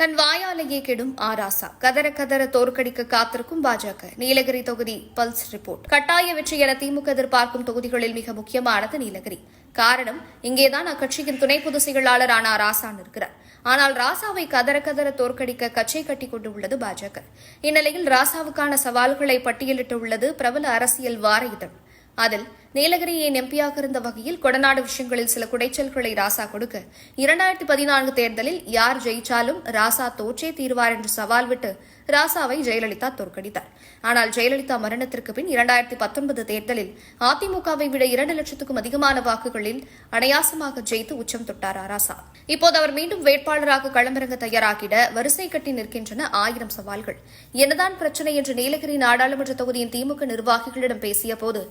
தன் வாயாலேயே கெடும் ஆராசா. கதற கதற தோற்கடிக்க காத்திருக்கும் பாஜக. நீலகிரி தொகுதி பல்ஸ் ரிப்போர்ட். கட்டாய வெற்றி என திமுக எதிர்பார்க்கும் தொகுதிகளில் மிக முக்கியமானது நீலகிரி. காரணம் இங்கேதான் அக்கட்சியின் துணை பொதுச் செயலாளரான ராசான் இருக்கிறார் ஆனால் ராசாவை கதற கதற தோற்கடிக்க கச்சை கட்டி கொண்டு உள்ளது பாஜக. இந்நிலையில் ராசாவுக்கான சவால்களை பட்டியலிட்டுள்ளது பிரபல அரசியல் வார இதழ். அதில் நீலகிரி நீலகிரியை எம்பியாக இருந்த வகையில் கொடநாடு விஷயங்களில் சில குடைச்சல்களை ராசா கொடுக்க இரண்டாயிரத்தி பதினான்கு தேர்தலில் யார் ஜெயிச்சாலும் ராசா தோற்றே தீர்வார் என்று சவால் விட்டு ராசாவை ஜெயலலிதா தோற்கடித்தார். ஆனால் ஜெயலலிதா மரணத்திற்கு பின் இரண்டாயிரத்தி பத்தொன்பது தேர்தலில் அதிமுகவை விட இரண்டு லட்சத்துக்கும் அதிகமான வாக்குகளில் அடையாசமாக ஜெயித்து உச்சம் தொட்டார் ராசா. இப்போது அவர் மீண்டும் வேட்பாளராக களமிறங்க தயாராகிட வரிசை கட்டி நிற்கின்றன ஆயிரம் சவால்கள். என்னதான் பிரச்சனை என்று நீலகிரி நாடாளுமன்ற தொகுதியின் திமுக நிர்வாகிகளிடம் பேசிய போது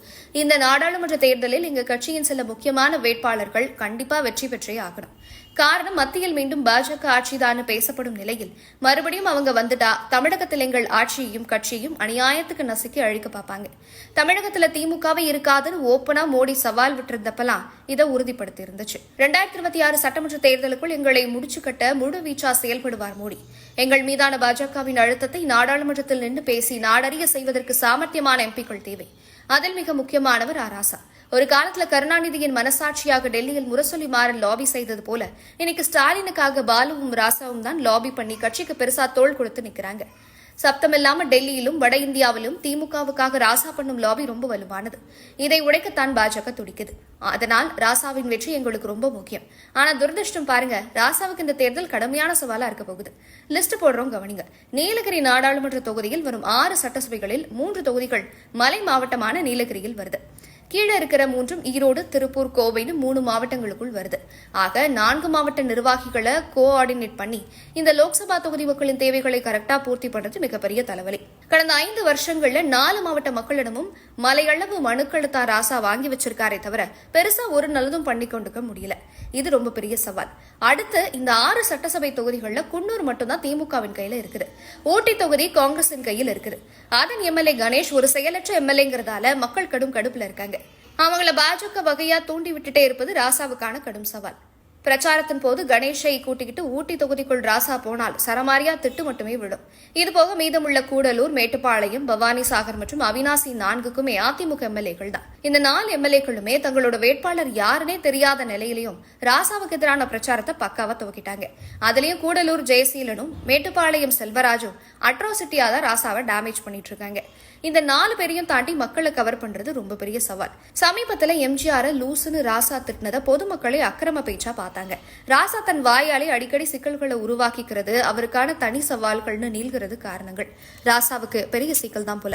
இந்த நாடாளுமன்ற தேர்தலில் எங்க கட்சியின் சில முக்கியமான வேட்பாளர்கள் கண்டிப்பா வெற்றி பெற்றே ஆகணும். காரணம் மத்தியில் மீண்டும் பாஜக ஆட்சிதான் பேசப்படும் நிலையில் மறுபடியும் அவங்க வந்துட்டா தமிழகத்தில் எங்கள் ஆட்சியையும் கட்சியையும் அநியாயத்துக்கு நசுக்கி அழிக்க பார்ப்பாங்க. தமிழகத்துல திமுகவே இருக்காதுன்னு ஓப்பனா மோடி சவால் விட்டிருந்தப்பெல்லாம் இதை உறுதிப்படுத்தி இருந்துச்சு ரெண்டாயிரத்தி இருபத்தி ஆறு சட்டமன்ற தேர்தலுக்குள் எங்களை முடிச்சு கட்ட முழு வீச்சா செயல்படுவார் மோடி. எங்கள் மீதான பாஜகவின் அழுத்தத்தை நாடாளுமன்றத்தில் நின்று பேசி நாடறிய செய்வதற்கு சாமர்த்தியமான எம்பிக்கள் தேவை. அதில் மிக முக்கியமானவர் ஆராசா ஒரு காலத்துல கருணாநிதியின் மனசாட்சியாக டெல்லியில் முரசொலி மாறன் லாபி செய்தது போல இன்னைக்கு ஸ்டாலினுக்காக பாலுவும் ராசாவும் தான் லாபி பண்ணி கட்சிக்கு பெருசா தோல் கொடுத்து நிக்கிறாங்க. சப்தமில்லாம டெல்லியிலும் வட இந்தியாவிலும் திமுகவுக்காக ராசா பண்ணும் லாபி ரொம்ப வலுவானது. இதை உடைக்கத்தான் பாஜக துடிக்குது. அதனால் ராசாவின் வெற்றி எங்களுக்கு ரொம்ப முக்கியம். ஆனா துரதிருஷ்டம் பாருங்க ராசாவுக்கு இந்த தேர்தல் கடுமையான சவாலா இருக்க போகுது. லிஸ்ட் போடுறோம் கவனிங்க. நீலகிரி நாடாளுமன்ற தொகுதியில் வரும் ஆறு சட்டசபைகளில் மூன்று தொகுதிகள் மலை மாவட்டமான நீலகிரியில் வருது. கீழே இருக்கிற மூன்றும் ஈரோடு திருப்பூர் கோவைன்னு மூணு மாவட்டங்களுக்குள் வருது. ஆக நான்கு மாவட்ட நிர்வாகிகளை கோஆர்டினேட் பண்ணி இந்த லோக்சபா தொகுதி மக்களின் தேவைகளை கரெக்டா பூர்த்தி பண்றது மிகப்பெரிய தலைவலி. கடந்த ஐந்து வருஷங்கள்ல நாலு மாவட்ட மக்களிடமும் மலையளவு மனுக்களை தான் ராசா வாங்கி வச்சிருக்காரே தவிர பெருசா ஒரு நல்லதும் பண்ணி கொண்டுக்க முடியல. இது ரொம்ப பெரிய சவால். அடுத்து இந்த ஆறு சட்டசபை தொகுதிகளில் குன்னூர் மட்டும்தான் திமுகவின் கையில இருக்குது. ஊட்டி தொகுதி காங்கிரஸின் கையில் இருக்குது. அதன் எம்எல்ஏ கணேஷ் ஒரு செயலற்ற எம்எல்ஏங்கிறதால மக்கள் கடும் கடுப்புல இருக்காங்க. அவங்கள பாஜக வகையா தூண்டி விட்டுட்டே இருப்பது ராசாவுக்கான கடும் சவால். பிரச்சாரத்தின் போது கணேஷை கூட்டிக்கிட்டு ஊட்டி தொகுதிக்குள் ராசா போனால் சரமாரியா திட்டு மட்டுமே விடும் இதுபோக மீதமுள்ள கூடலூர் மேட்டுப்பாளையம் பவானி சாகர் மற்றும் அவினாசி நான்குக்குமே அதிமுக எம்எல்ஏக்கள் தான். இந்த நாலு எம்எல்ஏக்களுமே தங்களோட வேட்பாளர் யாருனே தெரியாத நிலையிலையும் ராசாவுக்கு எதிரான பிரச்சாரத்தை பக்காவா துவக்கிட்டாங்க. அதுலயும் கூடலூர் ஜெயசீலனும் மேட்டுப்பாளையம் செல்வராஜும் அட்ராசிட்டியா தான் ராசாவை டேமேஜ் பண்ணிட்டு இருக்காங்க. இந்த நாலு பேரையும் தாண்டி மக்களை கவர் பண்றது ரொம்ப பெரிய சவால். சமீபத்துல எம்ஜிஆர் லூசுன்னு ராசா திட்டினதை பொதுமக்களை அக்கிரம பேச்சா பார்த்தாங்க. ராசா தன் வாயாலே அடிக்கடி சிக்கல்களை உருவாக்கிக்கிறது அவருக்கான தனி சவால்கள்னு நீள்கிறது காரணங்கள். ராசாவுக்கு பெரிய சிக்கல் தான் போல.